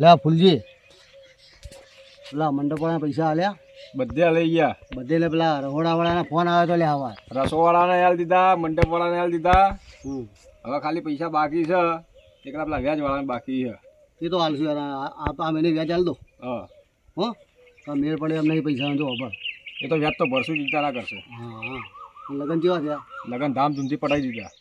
લે ફૂલજી. પેલા મંડપવાળા પૈસા આલ્યા? બધે લઈ ગયા બધે લે પેલા રહોડાવાળાના ફોન આવ્યો તો લે આવા. રસોવાળાને હાલ દીધા મંડપવાળાને હાલ દીધા. હમ. હવે ખાલી પૈસા બાકી છે. એકલા પેલા વ્યાજવાળાને બાકી છે. એ તો હાલશું યાર આ મહિને વ્યાજ હાલ દો. હા. હો? તો મેળ પડે એમને પૈસા જો અભર એ તો વ્યાજ તો ભરશું ચિંતા ના કરશે. હા હા. લગ્ન કેવા થયા? લગન ધામધૂમથી પટાઈ દીધા.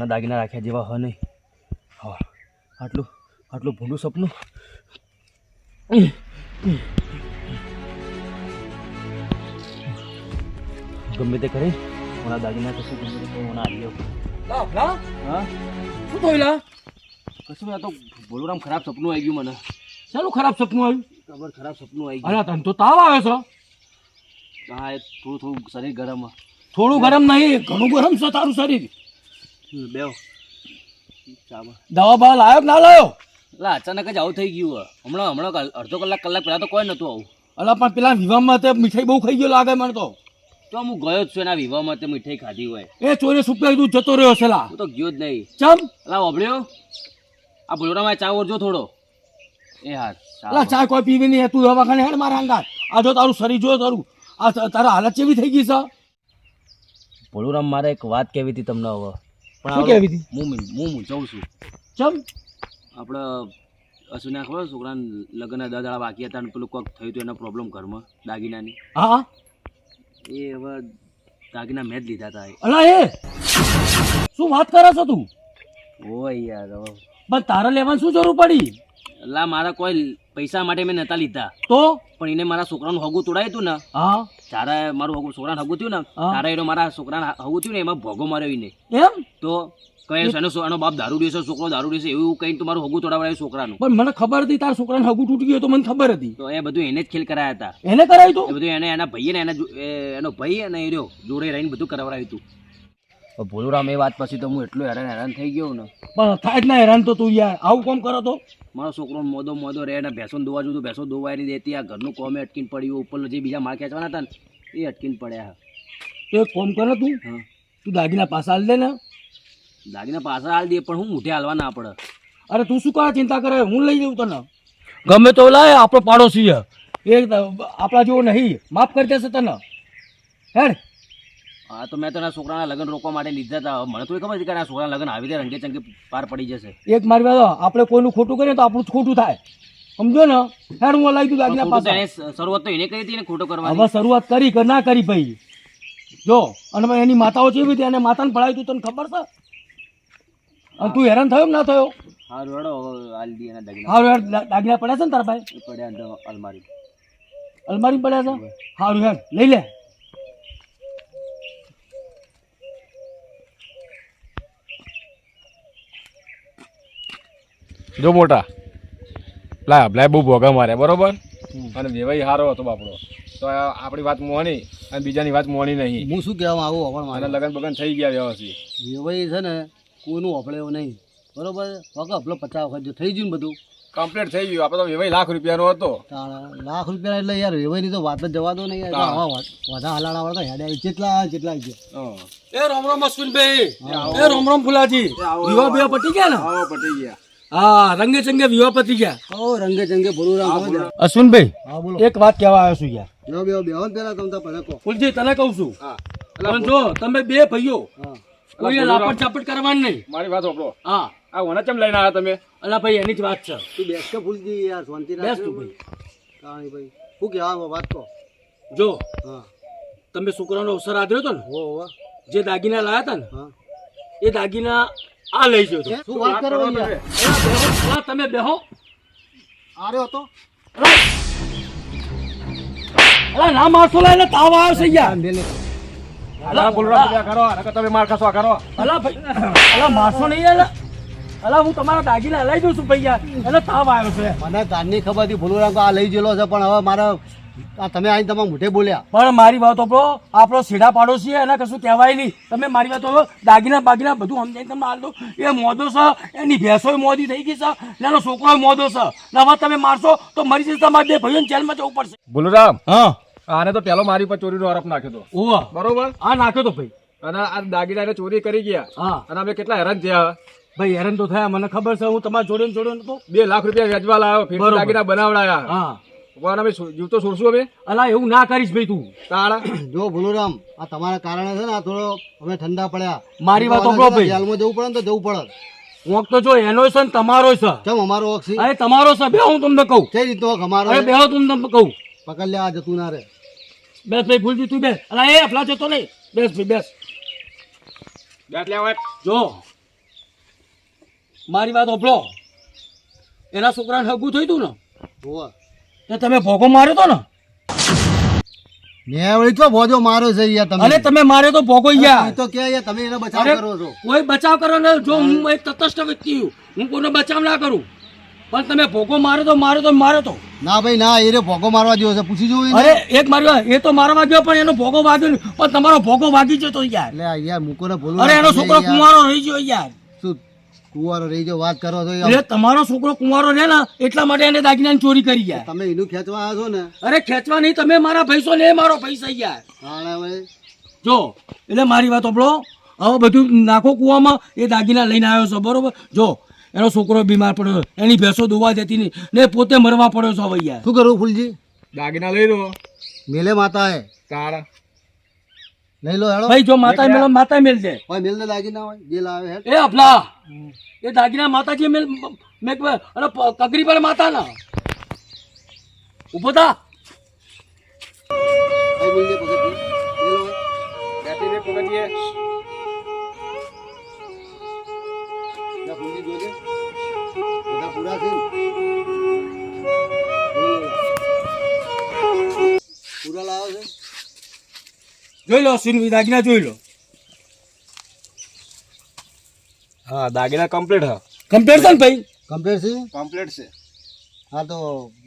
હવાના દાગીના રાખ્યા જેવા હ નહીં. હા આટલું આટલું ભૂંડું સપનું. ગમે તે કરી ઓના દાગીના કશું ગમે તે આવ્યો હા? શું થયું લા? કશું આ તો બોલુરામ ખરાબ સપનું આવી ગયું મને. ચાલું ખરાબ સપનું આવ્યું? ખબર ખરાબ સપનું આવી ગયું. અરે તને તો તાવ આવે છે. હા એ થોડું થોડું શરીર ગરમ થોડું ગરમ નહીં ઘણું ગરમ છે તારું શરીર. બેવ દવા બવા લાયો કે ના લાયો? લા અચાનક જ આવું થઈ ગયું હમણાં હમણાં અડધો કલાક કલાક પહેલાં તો કોઈ નતું આવું. અલા પણ પેલા વિવાહમાં તે મીઠાઈ બહુ ખાઈ ગયો લાગે મને તો. તો હું ગયો જ છું એના વિવાહમાં તે મીઠાઈ ખાધી હોય. એ ચોરે સુપ્યા તું જતો રહ્યો છે લા. હું તો ગયો જ નહીં. ચમ? લા ઓબળ્યો આ બોલોરામાં ચા ઓરજો થોડો. એ હા લા ચા કોઈ પીવી નહીં તું હવા ખાને હેડ મારા અંગાર આ જો તારું શરીર જો તારું આ તારા હાલત કેવી થઈ ગઈ છે? ભોળુરામ મારે એક વાત કહેવી હતી તમને હવે. શું હવે કહેવી હતી? મુમિન મૂં- હું છું. ચમ? આપણે અસુના ખબર છોકરાને લગ્ન દસ દાડા બાકી હતા અને પેલું કોઈક થયું હતું એનો પ્રોબ્લેમ ઘરમાં દાગીનાની. હા એ હવે દાગીના મેં જ લીધા હતા અલા એ! શું વાત કરે છો તું? ઓય યાર હવે તારા તારે લેવાની શું જરૂર પડી? લા મારા કોઈ પૈસા માટે મેં નતા લીધા. તો? પણ એને મારા છોકરાનું હગું તોડાયું હતું ને. હા. તારા મારું હગું છોકરાનું હગું થયું ને તારા એનો મારા છોકરાને હગું થયું ને એમાં ભોગો માર્યો એને. એમ? તો કઈ એનો એનો બાપ દારૂ દેશે છોકરો દારૂ દેશે એવું કઈ તમારું મારું હગું તોડાવડાયું છોકરાનું. પણ મને ખબર હતી તારા છોકરાને હગું તૂટી ગયું તો મને ખબર હતી. તો એ બધું એને જ ખેલ કરાયા હતા. એને કરાયું તું? બધું એને એના ભાઈએ ને એના એનો ભાઈ અને એ રહ્યો જોડે રહીને બધું કરાવડાયું હતું ભોલુરામ એ વાત પછી તો હું એટલું હેરાન હેરાન થઈ ગયો ને. પણ થાય જ ના હેરાન તો તું યાર. આવું કોમ કરો તો. મારો છોકરો મોદો મોદો રહે ને ભેંસો દોવા જોતું ભેંસો દોવાય નહીં દેતી આ ઘરનું કોમે અટકીને પડ્યું ઉપર જે બીજા માળ ખેંચવાના હતા ને એ અટકીને પડ્યા તો એક કોમ કરો તું. હા. તું દાગીના પાસા હાલ દે ને. દાગીના પાસા હાલ દે પણ હું મૂઠે હાલવા ના પડે અરે તું શું કરે ચિંતા કરે? હું લઈ જઉં તને. ગમે તો લાય આપણો પાડોશી એ આપણા જેવો નહીં. માફ કરી દેશે તને. હેડ. હા તો મેં તો એના છોકરાના લગ્ન રોકવા માટે લીધા હતા મને તો ખબર હતી કે આ છોકરાના લગ્ન આવી રીતે રંગે ચંગે પાર પડી જશે. એક મારી વાત આપણે કોઈનું ખોટું કરીએ તો આપણું ખોટું થાય. સમજો ને? હેડ હું લાવી દઉં દાગીના પાસે. શરૂઆત તો એને કરી હતી ને ખોટો કરવા હવે શરૂઆત કરી કે ના કરી ભાઈ? જો અને એની માતાઓ કેવી હતી? એને માતાને પડાવી તું તને ખબર છે? અને તું હેરાન થયો ના થયો? હા રોડો હાલ દી એના દાગીના. હારું હેડ દાગીના પડ્યા છે ને તારા ભાઈ? પડ્યા અલમારી અલમારી પડ્યા છે? હારું હેડ લઈ લે. જો મોટા. લા અભલાય બહુ ભોગા મારે બરોબર? અને વેવાઈ સારો હતો બાપડો. તો આપણી વાત મોની અને બીજાની વાત મોની નહીં. હું શું કહેવા આવું અવળ મારે? લગન બગન થઈ ગયા વ્યવસ્થિત. વેવાઈ છે ને કોઈનું અફળે એવું નહીં. બરોબર? વગર અફલો પચાસ વખત જો થઈ ગયું ને બધું. કમ્પ્લીટ થઈ ગયું. આપણે તો વેવાઈ લાખ રૂપિયાનો હતો. લાખ રૂપિયા એટલે યાર વેવાઈની તો વાત જ જવા દો નહીં વધારે હલાડા વાળા તો હેડે આવી. જેટલા જેટલા છે. એ રામ રામ અશ્વિનભાઈ એ રામ રામ ફુલાજી. વિવાહ વિવાહ પતી ગયા ને? પટી ગયા. હા રંગે ચંગે વિવાહ પતી ગયા. ઓ રંગે ચંગે બોલું. રામ અશ્વિનભાઈ હા બોલો. એક વાત કહેવા આવ્યો છું યાર. પેલા તમે તો પહેલા તને કહું છું. હા. પણ જો તમે બે ભાઈઓ હા. કોઈ લાપટ ચાપટ કરવાની નહીં. મારી વાત સાંભળો. હા. આ ઓને કેમ લઈને આવ્યા તમે. અલા ભાઈ એની જ વાત છે. તું બેસ કે ભૂલજી યાર શાંતિ બેસ રાખ તું ભાઈ. કાણી ભાઈ. હું કહેવા વાત કહો. જો હા. તમે છોકરાનો અવસર આદર્યો તો ને હો હો જે દાગીના લાયા હતા ને હા. એ દાગીના આ લઈ હતો શું વાત કરો યાર અલા, તમે બેહો. આર્યો હતો? અલા ના મારશો લે એટલે તાવ આવ્યો છે યાર અલા બોલરા કરો નકર તમે માર ખાસો કરો. અલા ભાઈ અલા મારશો નહીં અલા. અલા હું તમારા દાગીના લઈ દઉં છું ભાઈ યાર. એટલે તાવ આવ્યો છે. મને કાનની ખબર હતી ભૂલું રામ આ લઈ ગયેલો છે પણ હવે મારે આ તમે આવીને તમારા મોઢે બોલ્યા. પણ મારી વાત આપણો આપણો સીધા પાડોશી છે, એને કશું કહેવાય નહીં. તમે મારી વાત હવે દાગીના બાગીના બધું સમજાઈને તમે હાલ દો એ મોદો છે એની ભેંસો મોદી થઈ ગઈ છે ને એનો છોકરો મોદો છે. ને હવે તમે મારશો તો મરી જશે તમારે બે ભાઈઓને જેલમાં જવું પડશે. બોલરામ હા. આને તો પેલો મારી પર ચોરીનો આરોપ નાખ્યો હતો ઓવા બરોબર? હા નાખ્યો તો ભાઈ. અને આ દાગીના ચોરી કરી ગયા. હા. અને અમે કેટલા હેરાન થયા. ભાઈ હેરાન તો થયા. મને ખબર છે હું તમારા જોડે ને જોડે નતો. બે લાખ રૂપિયા વેચવા લાવ્યો ફેર દાગીના બનાવડાયા. હા. અમે જીવતો છોડશું અમે અલા એવું ના કરીશ ભાઈ તું. તાળા. જો ભૂલુરામ આ તમારા કારણે છે ને આ થોડો અમે ઠંડા પડ્યા. મારી વાત સાંભળો ભાઈ. જેલમાં જવું પડે ને તો જવું પડે. તો જો એનો છે ને તમારો છે. કેમ અમારો હક છે? અરે તમારો છે. બે હું તમને કહું. કઈ રીતનો હક અમારો અરે બે હું તમને કહું. પકડ લે આ જતું ના રે બેસ ભાઈ ભૂલજી તું બેસ. અલા એ અફલા જતો નહીં. બેસ ભાઈ બેસ. બેટ લેવા જો મારી વાત ઓફલો એના છોકરાને હગું થયું તું ને? હોવે. તો તમે ભોગો માર્યો તો ને? મેં વળી તો ભોજો મારો છે યાર તમે? અરે તમે માર્યો તો ભોગો યાર. તો કે યાર તમે એનો બચાવ કરો છો. કોઈ બચાવ કરો ને જો હું એક તટસ્થ વ્યક્તિ છું હું કોઈનો બચાવ ના કરું. પણ તમે ભોગો માર્યો તો માર્યો તો માર્યો તો. ના ભાઈ ના એ ભોગો મારવા જેવો છે. પૂછી અરે એક માર્યો એ તો મારવા ગયો પણ એનો ભોગો વાગ્યો પણ તમારો ભોગો વાગી જતો યાર. એટલે યાર મૂકો ને અરે એનો છોકરો કુંવારો રહી ગયો યાર. શું કુવારો રહી ગયો વાત કરો તો. એટલે તમારો છોકરો કુંવારો રહે ને એટલા માટે એને દાગીનાની ચોરી કરી ગયા. તમે એનું ખેંચવા આવ્યા છો ને? અરે ખેંચવા નહીં તમે મારા પૈસો ને મારો પૈસા યાર જો એટલે મારી વાત આપણો હવે બધું નાખો કૂવામાં એ દાગીના લઈને આવ્યો છો બરોબર? જો એનો છોકરો બીમાર પડ્યો એની ભેંસો દોવા જતી નહીં. ને પોતે મરવા પડ્યો છો હવે યાર. શું કરવું ફૂલજી? દાગીના લઈ દો મેલે માતા હે તાળા લઈ લો હેડો. ભાઈ જો માતા મેલો માતા મેલ દે. ભાઈ મેલ ને લાગી ના હોય જે લાવે હેડ. એ અફલા એ દાગીના માતાજી મેલ મેં અરે કગરી પર માતા ના ઊભો થા. જોઈ લો સુનવી દાગીના જોઈ લો. હા દાગીના કમ્પ્લીટ હા. કમ્પ્લેટ છે ને ભાઈ? કમ્પ્લીટ છે? કમ્પ્લીટ છે. હા તો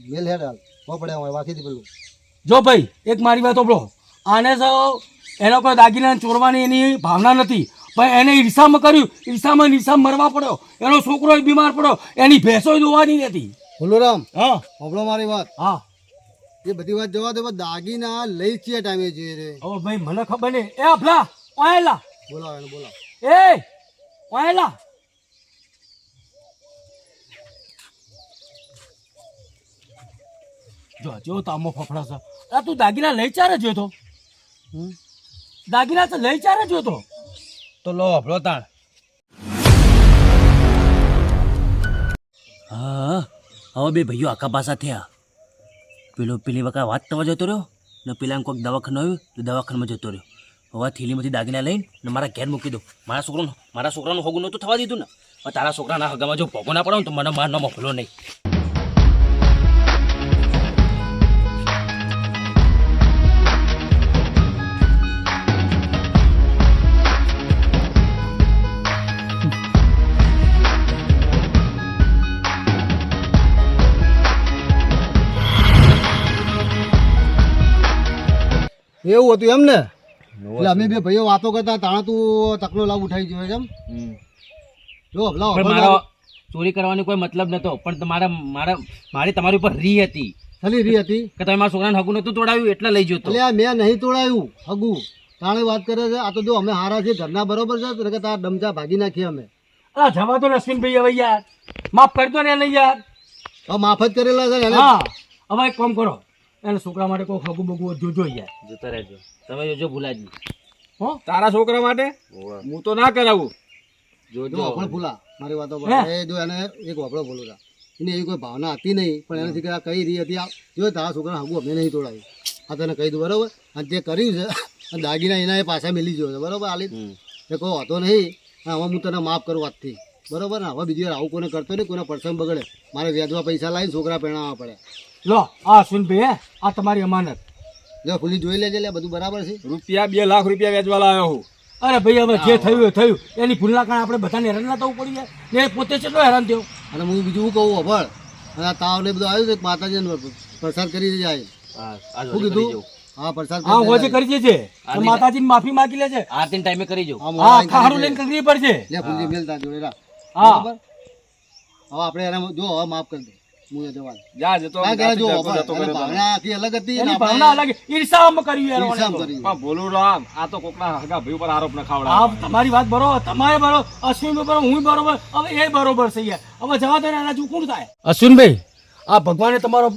મેલ હેડ હાલ. પોપડે હોય દી પેલું. જો ભાઈ એક મારી વાત સાંભળો. આને તો એનો કોઈ દાગીના ચોરવાની એની ભાવના નથી. પણ એને ઈર્ષામાં કર્યું ઈર્ષામાં નિશામ મરવા પડ્યો. એનો છોકરો બીમાર પડ્યો. એની ભેંસો દોવાની નથી. ફુલોરામ હા. સાંભળો મારી વાત. હા. એ બધી વાત જવા દે દાગીના લઈ છે ટાઈમે જોઈએ રે ઓ ભાઈ મને ખબર નહીં. એ અભલા ઓયલા. બોલા એને બોલાવો એ ઓયલા. જો જો તામો ફફડા છે. આ તું દાગીના લઈ ચારે જોયો તો. દાગીના તો લઈ ચારે જોયો તો. તો લો અભલો તાણ. હા હવે બે ભાઈઓ આખા પાસા થયા. પેલો પેલી વખત વાત થવા જતો રહ્યો ને પેલાને કોઈક દવાખાનું આવ્યું તો દવાખાનામાં જતો રહ્યો. હવે થેલીમાંથી દાગીના લઈને ને મારા ઘેર મૂકી દો મારા છોકરાનું મારા છોકરાનું હોગું નહોતું થવા દીધું ને. તારા છોકરાના હગામાં જો ભોગો ના પડો તો મને માર ન મોકલો નહીં. એવું હતું એમ ને એટલે અમે બે ભાઈઓ વાતો કરતા તાણા તું તકનો લાભ ઉઠાઈ ગયો એમ. જો હમણાં મારો ચોરી કરવાનો કોઈ મતલબ નતો પણ તમારા મારા મારી તમારી ઉપર રી હતી. ખાલી રી હતી. કે તમે મારા છોકરાને હગું નહોતું તોડાવ્યું એટલે લઈ જતો એટલે આ મેં નહીં તોડાયું હગુ. તાણે વાત કરે છે આ તો જો અમે હારા છે ઘરના બરોબર છે તો કે તાર ડમચા ભાગી નાખીએ અમે. અલા જવા દો રશ્મિનભાઈ હવે યાર. માફ કરતો ને એને યાર. હવે માફ જ કરેલા છે હા હવે એક કામ કરો. એને છોકરા માટે કોઈ હગું બગું જોજો યાર જોતા રહેજો. તમે જોજો ભૂલાજી. હો? તારા છોકરા માટે? હું તો ના કરાવું. જોજો પણ ભૂલા. મારી વાતો પર. એ જો એને એક વાપડો બોલું તા એને એવી કોઈ ભાવના હતી નહીં પણ એનાથી કે આ કઈ રહી હતી આ જો તારા છોકરા હગું અમે નહીં તોડાવી આ તને કહી દઉં બરોબર? અને જે કર્યું છે અને દાગીના એના એ પાછા મેલી ગયો છે બરોબર? આલી. એ કોઈ હતો નહીં. હવે હું તને માફ કરું આજથી. બરોબર? ને હવે બીજી વાર આવું કોને કરતો નહીં કોઈના પરસન બગડે. મારે વ્યાજમાં પૈસા લાવીને છોકરા પહેણાવવા પડે. લો આ સુનભાઈ હે આ તમારી અમાનત. જો ફૂલી જોઈ લેજે લે બધું બરાબર છે. રૂપિયા બે લાખ રૂપિયા વેચવા લાવ્યો હું. અરે ભાઈ હવે જે થયું એ થયું. એની ભૂલના કારણે આપણે બધાને હેરાન ના થવું પડી જાય ને પોતે કેટલો હેરાન થયો? અને હું બીજું શું કહું અભળ અને આ તાવ ને બધું આવ્યું છે માતાજીને પ્રસાદ કરી જાય શું કીધું? હા પ્રસાદ હા હોજે કરી દેજે. આરતી- માફી માંગી લેજે. આરતી ટાઈમે કરી જો હા, હા આખા લઈને કંકરી પડશે. લે ફૂલજી મેલ જોડે હા. બરાબર? હવે આપણે એને જો હવે માફ કરી દે. જા જતો જો જતો. ભાવના અલગ હતી ભાવના અલગ ઈર્ષામાં. પણ બોલું રામ આ તો કોકના હગા ભાઈ ઉપર આરોપ ન તમારી વાત બરોબર તમારે બરોબર અશ્વિન બરોબર હું બરોબર હવે એ બરોબર છે હવે જવા દે ને એના કોણ થાય? અશ્વિનભાઈ આ ભગવાને તમારો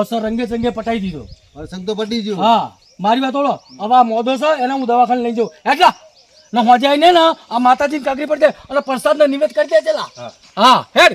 અસર રંગે સંગે પટાઈ દીધો. પ્રસંગ તો પટી ગયો. હા મારી વાત ઓળો. હવે આ મોદો છે એને હું દવાખાને લઈ જાઉં. એટલા ના હોજાય ને ને આ માતાજી કાકરી પડશે અને પ્રસાદ ને નિવેદ કરી દે હા હેડ.